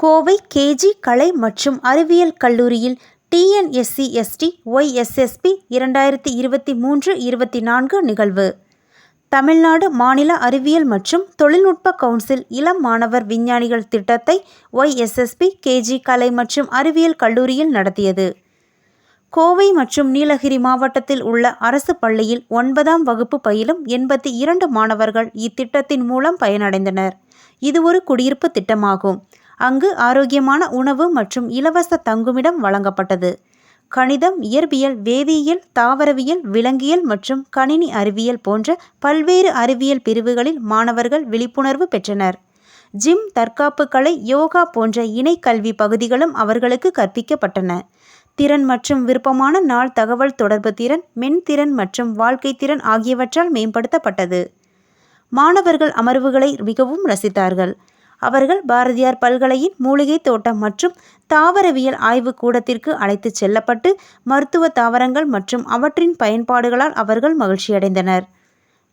Kovai KG கலை மற்றும் அறிவியல் கல்லூரியில் டிஎன்எஸ்சி எஸ்டி ஒய்எஸ்எஸ்பி இரண்டாயிரத்தி இருபத்தி மூன்று இருபத்தி நான்கு நிகழ்வு. தமிழ்நாடு மாநில அறிவியல் மற்றும் தொழில்நுட்ப கவுன்சில் இளம் மாணவர் விஞ்ஞானிகள் திட்டத்தை ஒய்எஸ்எஸ்பி கேஜி கலை மற்றும் அறிவியல் கல்லூரியில் நடத்தியது. கோவை மற்றும் நீலகிரி மாவட்டத்தில் உள்ள அரசு பள்ளியில் ஒன்பதாம் வகுப்பு பயிலும் எண்பத்தி இரண்டு மாணவர்கள் இத்திட்டத்தின் மூலம் பயனடைந்தனர். இது ஒரு குடியிருப்பு திட்டமாகும். அங்கு ஆரோக்கியமான உணவு மற்றும் இலவச தங்குமிடம் வழங்கப்பட்டது. கணிதம் இயற்பியல் வேதியியல் தாவரவியல் விலங்கியல் மற்றும் கணினி அறிவியல் போன்ற பல்வேறு அறிவியல் பிரிவுகளில் மாணவர்கள் விழிப்புணர்வு பெற்றனர். ஜிம் தற்காப்பு கலை யோகா போன்ற இணை கல்வி பகுதிகளும் அவர்களுக்கு கற்பிக்கப்பட்டன. திறன் மற்றும் விருப்பமான நாள் தகவல் தொடர்பு திறன் மென்திறன் மற்றும் வாழ்க்கை திறன் ஆகியவற்றால் மேம்படுத்தப்பட்டது. மாணவர்கள் அமர்வுகளை மிகவும் ரசித்தார்கள். அவர்கள் பாரதியார் பல்கலையின் மூலிகை தோட்டம் மற்றும் தாவரவியல் ஆய்வு கூடத்திற்கு அழைத்துச் செல்லப்பட்டு மருத்துவ தாவரங்கள் மற்றும் அவற்றின் பயன்பாடுகளால் அவர்கள் மகிழ்ச்சியடைந்தனர்.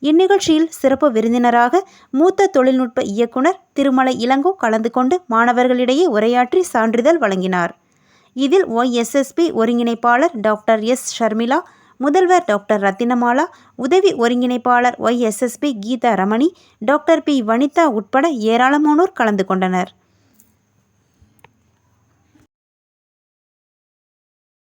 இந்நிகழ்ச்சியில் சிறப்பு விருந்தினராக மூத்த தொழில்நுட்ப இயக்குனர் திருமலை இளங்கோ கலந்து கொண்டு மாணவர்களிடையே உரையாற்றி சான்றிதழ் வழங்கினார். இதில் ஒய்எஸ்எஸ்பி ஒருங்கிணைப்பாளர் டாக்டர் எஸ். ஷர்மிளா முதல்வர் டாக்டர் ரத்தினமாலா உதவி ஒருங்கிணைப்பாளர் YSSP Geetha Ramani doctor P Vanitha உட்பட ஏராளமானோர் கலந்து கொண்டனர்.